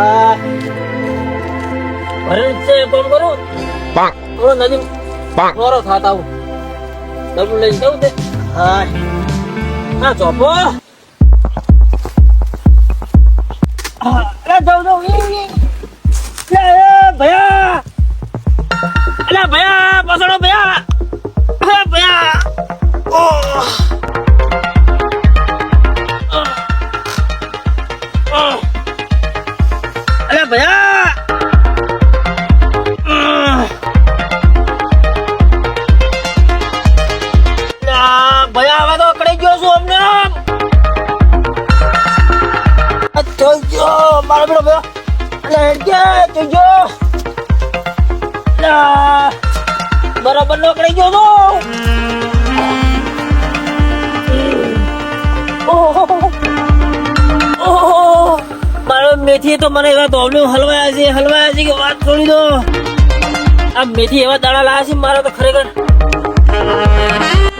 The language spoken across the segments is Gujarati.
હા. ભરેલ છે કોમ કરું પાંક થોડો નદી પાંક થોડો થાત આવું ડબલું લઈ જવું તે હા ના ચોપો અરે જાઉં જાઉં મેથી તો મને એવા પ્રોબ્લેમ હલવાયા છે હલવાયા છે કે વાત છોડી દો. આ મેથી એવા દાણા લાયા છે મારે તો ખરેખર.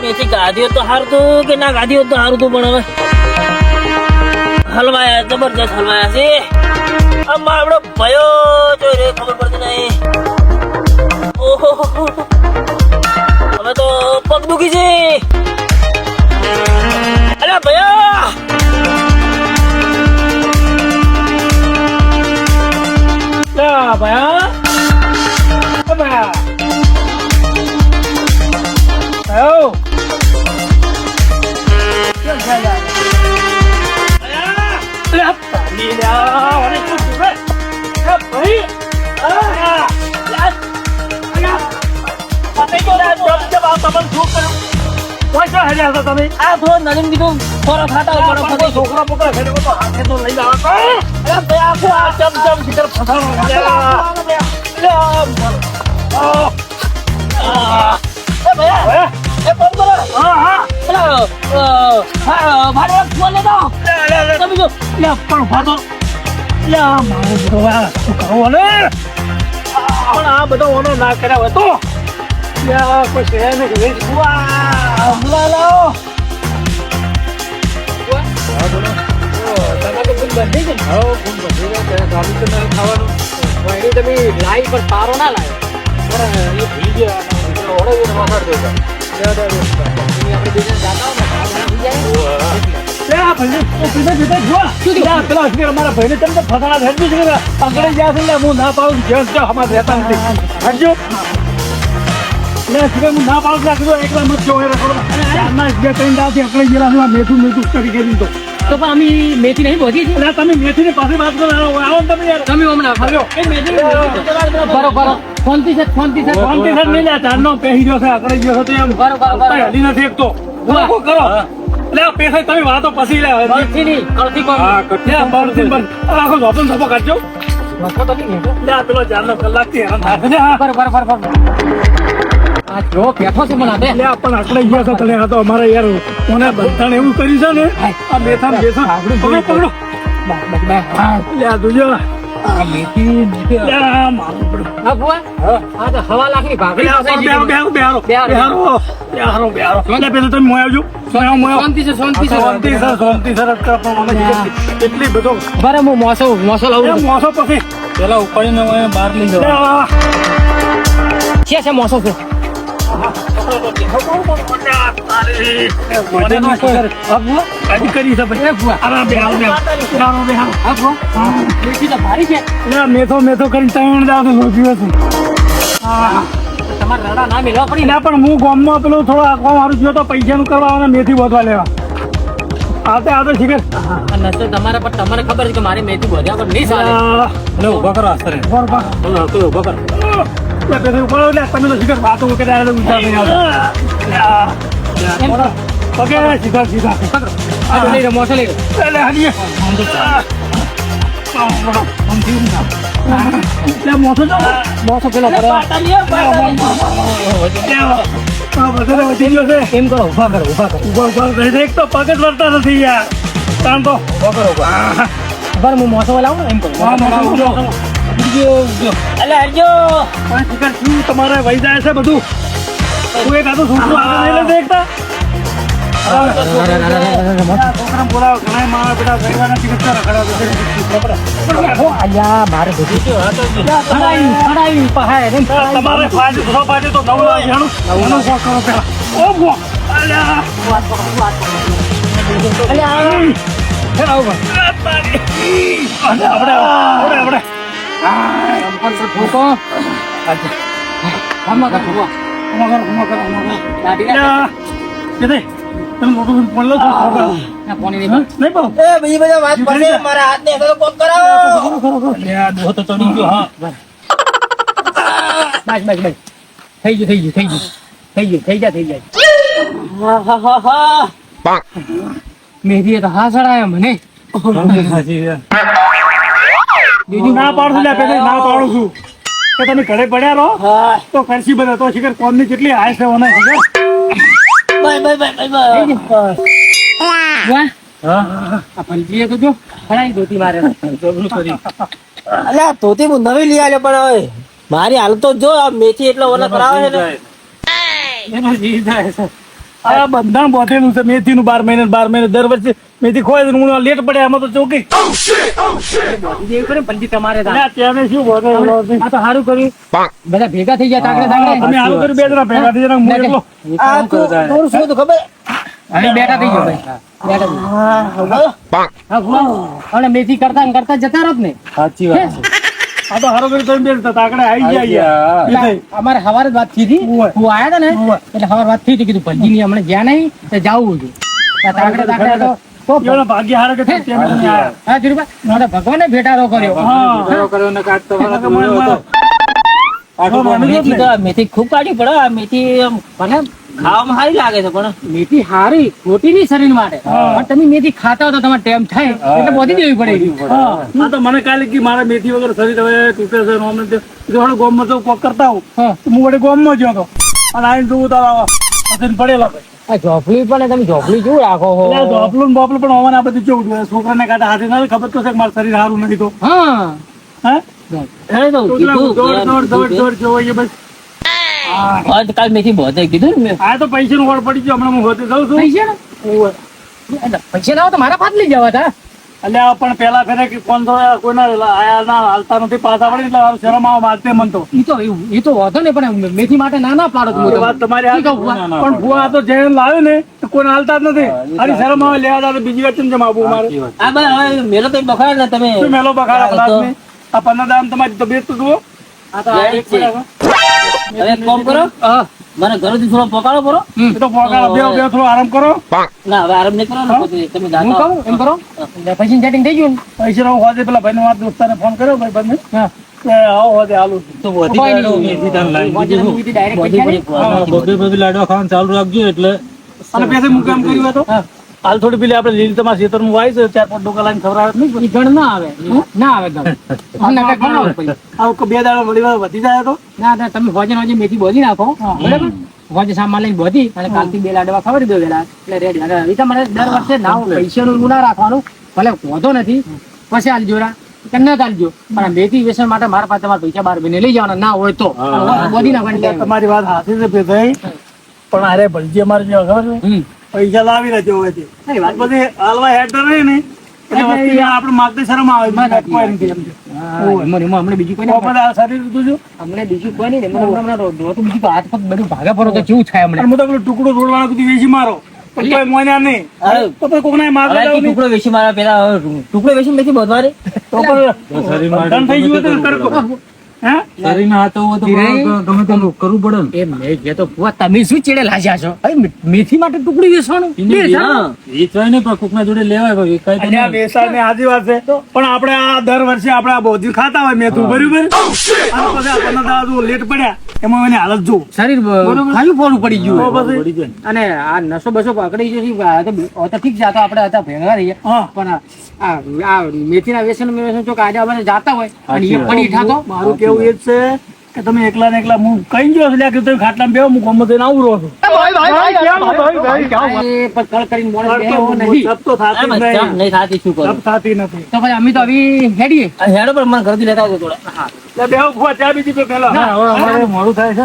મેથી ગાધી તો હારતું કે ના ગાધી તો હારતું પણ હવે હલવાયા, જબરજસ્ત હલવાયા છે. આ મારો ભયો જોઈ રે ખબર પડતી નહીં. ઓહો હવે તો પગ દુખી છે. કર્યું પૈસા હેડ્યા હતા તમે આ થોડો નરીમ કીધું થોડો ખાતા પડો ફતે છોકરા તો હાથે તો લઈ અરે ભાઈ આખો આ ચમ ચમ ફસાણો એ ભયા લે લે બધો આ ને બધો ઓનો ના કર્યા હતો તો કોઈ છે ને કે વાહ હમલા લાવો લાઈ પર પારો ના લાવ્યો પણ એ ભી ગયા ઓળે એને વખાડ દેતા મારા ભાઈને તેમ ફસાણા ગયું છે પકડી ગયા છે હું ના પાડું જેમ જો અમારે રહેતા નથી હું ના પાડું રાખજો એકલા મત જો બે ત્રણ અકળી ગયેલા મેથું મેથું કરી કરી તો તો પણ અમે મેથી નહીં પહોંચી છે તમે મેથીની પાસે વાત કરો. આવો તમે યાર. તમે હમણાં મેથી બરો બરો ફોનથી છે ફોનથી છે શાંતિ સર નહીં લે ચારનો પહેરી ગયો છે અકળી ગયો છે તો એમ બરો બરો બરો હલી નથી એક તો કરો. એટલે આ તમે વાતો પછી લે કળથી નહીં કળથી કોમ. હા કટ્યા બારથી બંધ આખો ધોપન ધોપો કાઢજો. નફો તો નહીં ને. લે પેલો ચારનો કલાકથી હેરાન થાય છે ને આ. બરો બરો બરો બરો આ જો બેઠો છે મને લે પણ આકડાઈ ગયા છે તને આ તો અમારે યાર મને બંધાણ એવું કર્યું છે ને? આ ને બેઠા પકડો પકડો. લે આ જોજો. આ મેથી મેથી લે આ મારું પડો. આ બુઆ આ તો હવા લાખની ભાગડી લે આ ફસાઈ બેહારો, ગઈ. બેહારો, બેહારો, બેહારો. બેહારો. બેહારો, બેહારો. લે પેલા તમે મોય આવજો. મોય આવો, મોય આવો. શાંતિ છે શાંતિ છે શાંતિ સર, શાંતિ સર, અત્યારે પણ મને કેટલી- કેટલી બધો બરે હું મોસો મોસો લાવું મોસો પછી પેલા ઉપાડીને બહાર લઈ જવા છે મોસો છે મેથી મેથો ત્રણ તમારે રડા ના મેળવા પડી ના પણ હું ગામમાં પેલું થોડો આખવા મારું થયો તો પૈસાનું કરવા અને મેથી બોધવા લેવા આવતે આવતે શીખર આ નસો તમારે પણ તમારે ખબર છે કે મારી મેથી વધ્યા પર નહીં ઊભા કરો. આસ્તરે ઊભા કરો. ઊભા રહો. ઊભા તમે તો વાતો કર્યા એટલે ઊંચા નહીં આવતા. એમ. સીધા સીધા આ લઈ મોસો લઈ મોસો જો. મોસો પેલો કરો એમ કરો ઊભા કરો ઊભા કરો. ઊભા ઊભા એક તો પગ જ વળતા નથી યાર. તાણ તો. હા, બરાબર હું મોસો લાવું એમ કરો. અલે હરજો. પણ શિખર શું તમારે વહી જાય છે બધું? તું એક આટલું છોકરું આગળ નહીં લઈ દેખતા? છોકરા બોલાવો ઘણા મારા બેટા ગઈવાના ચિકિત્સા રખડાવે છે. અલ્યા મારે બધું ખડાયું ખડાયું પહાય રે તમારે ફાયદો થતો ફાયદો તો નવું લાવી હેણું. એનું કોક કરો પેલા. ઓ બો. અલ્યા. અલ્યા, તારી. અલ્યા, આપણે, આપણે, આપણે. ઠોકો આમાં કા ઠોકો ઉમા કરો, ઉમા કરો, ઉમા કરો. દાઢી કા અલ્યા. કે તમે મોટું ફોન લો છો? નહીં નહીં પાડો? એ બીજી બધા વાત પડે મારા હાથ ને તો કોક કરાવો અલ્યા, દોહો તો ચડી ગયો, હા. બસ બસ બસ થઈ ગયું થઈ ગયું થઈ ગયું થઈ ગયું થઈ જાય થઈ જાય હા હા હા મેરીએ તો હા સડાયો મને બીજું ના પાડું લે પેલે ના પાડું છું. તો તમે ઘરે પડ્યા રહો હા. તો કરશી બધા તો શિખર કોમની કેટલી હાય છે ઓને ખબર બાય બાય બાય બાય વાહ. આ તો જો ખડાઈ મારે. ધોતી હું નવી લઈ આવ્યો પણ હવે મારી હાલત તો જો આ મેથી એટલો ઓલા કરાવે છે ને. એનો જીવ જાય છે. આ બંધાણ બોધેલું છે મેથી નું બાર મહિને બાર મહિને દર વર્ષે મેથી ખોય હું લેટ પડે એમાં તો ચોકી. દેવ તમારે તો. શું આ તો સારું કર્યું. બધા ભેગા થઈ ગયા તાકડે તાકડે. તમે હારું કર્યું બે જણા ભેગા થઈ જણા હું એકલો. આ તું તારું શું હતું ખબર? અહીં બેઠા થઈ ગયો ભાઈ. બેઠા થઈ ગયો. હા હવે હા ભૂવા. અને મેથી કરતા કરતા જતા રહો ને. સાચી વાત છે. આ તો હારો કર્યું તમે બે જણા તાકડે આવી ગયા. અમારે સવારે જ વાત થઈ હતી હું આયા હતા ને એટલે સવારે વાત થઈ હતી કીધું પંજી ની હમણાં જ્યાં નહીં તો જાવું ત્યાં તાકડે તાકડે તો તો એવડા ભાગ્ય હારા કે તમે નહીં આયા. હા ધીરુભાઈ મારે ભગવાને ભેટારો કર્યો. ને તમારા મેથી. ખૂબ કાઢી પડે આ મેથી મને ખાવામાં સારી લાગે છે પણ મેથી સારી ખોટી નહીં શરીર માટે. પણ તમે મેથી ખાતા હો તો તમારે ટેમ થાય એટલે બધી દેવી પડે. હા, તો મને કાલે કે મારા મેથી વગર શરીર હવે તૂટે છે અમને હાલો ગોમમાં તો કોક કરતા હું. હા વડે ગોમમાં ગયો તો. અને આવીને જોઉં તો આ પડેલા ભાઈ આ પણ તમે ચોપલી કેવું રાખો છો ને બોપલું પણ હોવાને આ બધું કેવું જોઈએ છોકરાને કાંટા હાથે ના ખબર તો છે મારું શરીર સારું નથી તો. હા. હે? તો તો કીધું દોડ દોડ દોડ કે દોડ જોવો એ બસ. આજ કાલ મેથી બોધે કીધું ને આ તો પૈસાનું વળ પડી ગયો હમણાં હું હોતે જાઉં છું. પૈસા ને પૈસા ના હોય તો મારા પાસ લઈ જવા તા એટલે આ પણ પેલા ફેરે કે કોણ તો કોઈના આયા ના હાલતા નથી પાછા પડે એટલે શરમ આવે મારતે મન તો. ઈ તો ઈ તો વાંધો નહીં પણ મેથી માટે ના ના પાડો તો. વાત તમારી આ પણ ભૂવા આ તો જે લાવે ને તો કોઈને હાલતા જ નથી. અરે શરમ આવે લેવા દાદા બીજી વાત કેમ આવું મારે? આ બા હવે મેલો તો બખાડ ને તમે. શું મેલો બખાડ આ તો- પદાર્થને? આ પંદર દામ તમારી તબિયત તો જુઓ. આ તો આ એક કામ કરો. હા. મને ઘરેથી થોડો પકાડો કરો એ તો પોકાળા બે બે થોડો આરામ કરો. ના હવે આરામ નહીં કરો ને તમે હું જાતા કહું એમ કરો? પૈસા પછી સેટિંગ થઈ ગયું ને? પૈસા હું હોજે પેલા ભાઈને વાત દોસ્તાને ફોન કર્યો ભાઈ બંને. ચાલુ રાખજો એટલે અને પેસે હું કામ કર્યું હતો. હાલ થોડી પેલી આપણે લીલી તમારા ખેતરમાં વાય છે ચાર પાંચ ડોકા લાઈન ખવડાવે નહીં ગણ ના આવે. ના આવે ગણ. આવે બે દાડા મળી વાર વધી જાય તો? ના ના તમે હોજે હોજે મેથી બોધી નાખો. બરાબર? હોજે સામાન લઈને બોધી અને કાલથી બે લાડવા ખબર દો વેલા. એટલે રેડ. એ તમારે દર વર્ષે ના પૈસાનું નું ના રાખવાનું. ભલે વાંધો નથી. પછી આલજો જોરા. ન આલજો પણ મેથી વેસણ માટે મારા પાસે તમારે પૈસા બાર મહિને લઈ જવાના. ના હોય તો. બોધી નાખવાની તમારી વાત સાચી છે ભેદાઈ પણ અરે ભલજી અમારે જે ખબર છે. પૈસા લાવી રહેજો હોય તે ખરી વાત. બધી હાલવા હેડ રહે ને શરમ આવે. બીજું કોઈ નહીં આ શરીર હતું છું બીજું કોઈ નહીં ને એમાં હમણાં હમણાં રોતું બીજું તો હાથ પગ બધું ભાગે ફરો તો કેવું થાય હમણાં તો પેલું ટુકડો તોડવાનો બધું વેચી મારો. પછી ટુકડો વેચી મારા પેલા હવે ટુકડો વેચી નથી બધવારે? તો પણ થઈ ગયું હતું ને કરકો. હે? શરીરના હાથો હોય તો ગમે તેનું કરવું પડે ને. એ મેં કહેતો ફુવા તમે શું ચેડે લાજ્યા છો? મેથી માટે ટુકડી વેચવાનું? વેચવાય નહીં પણ કોકના જોડે લેવાય ભાઈ એકાય આ નહીં. ને આજી વાત છે. પણ આપણે આ દર વર્ષે આપણે આ બોધી ખાતા હોય મેથું બરાબર? અને પછી આપણને લેટ પડ્યા એમાં એની હાલત જો શરીર ખાયું ફોડું પડી ગયું. અને આ નસો બસો પકડી ગયો છે તો ઠીક છે આ તો આપણે હતા ભેગા રહીએ. પણ આ મેથીના વ્યસન વ્યસન ચોક આજે આપણે જાતા હોય અને એ પણ ઈઠા તો. મારું કેવું એ જ છે કે તમે એકલા ને એકલા હું કઈ ગયો છું કે તમે ખાટલા બેહો હું ગમે તેને આવું રહું છું. કેમ ભાઈ, ભાઈ, કેમ? એ પણ કળ કરીને કળ બેહવો તો નથી તો થાતી જ જ નહીં. નહીં થાતી શું કરું? સબ થાતી નથી. તો ભાઈ અમે તો હવે હેડીએ. હેડો પણ મને ઘરથી લેતા આવજો થોડા. એટલે બેહો ભૂવા, ચા બીજી તો પહેલા. ના, હવે અમારે મોડું થાય છે.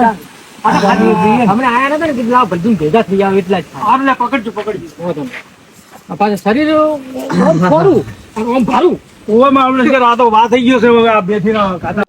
હમણાં આયા નતા ને કે લાવ બધું ભેગા થઈ જાવ એટલા જ. થાય. પકડજો પકડજો. નહીં. પાછું શરીર ખોરું અને આમ ભારું ઓવામાં આપણે રાતો વાત થઈ ગયો છે હવે આ બે ખાતા